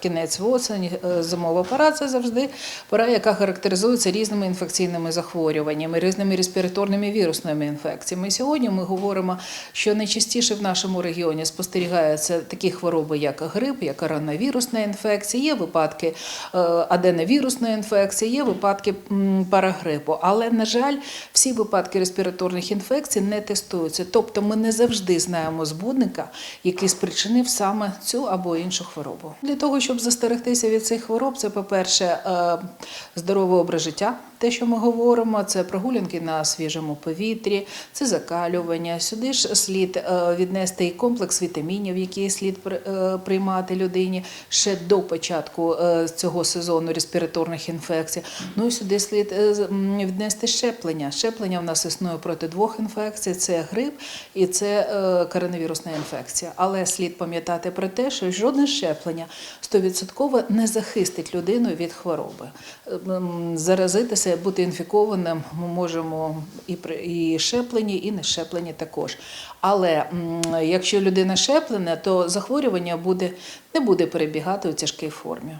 Кінець осені, е, зимова пора це завжди пора, яка характеризується різними інфекційними захворюваннями, різними респіраторними вірусними інфекціями. Сьогодні ми говоримо, що найчастіше в нашому регіоні спостерігаються такі хвороби, як грип, як коронавірусна інфекція, є випадки е, аденовірусної інфекції, є випадки парагрипу. Але, на жаль, всі випадки респіраторних інфекцій не тестуються. Тобто ми не завжди знаємо збудника, який спричинив саме цю або іншу хворобу. Для того, щоб застерегтися від цих хвороб, це, по-перше, е, здоровий образ життя. Те, що ми говоримо, це прогулянки на свіжому повітрі, це закалювання. Сюди ж слід е, віднести і комплекс вітамінів, які слід е, приймати людині ще до початку цього сезону респіраторних інфекцій. Ну і сюди слід віднести щеплення. Щеплення в нас існує проти двох інфекцій: це грип і це коронавірусна інфекція. Але слід пам'ятати про те, що жодне щеплення 100% не захистить людину від хвороби. Ем, Заразитися, бути інфікованим ми можемо і і щеплені, і не щеплені також. Але якщо людина щеплена, то захворювання буде не буде перебігати у тяжкій формі.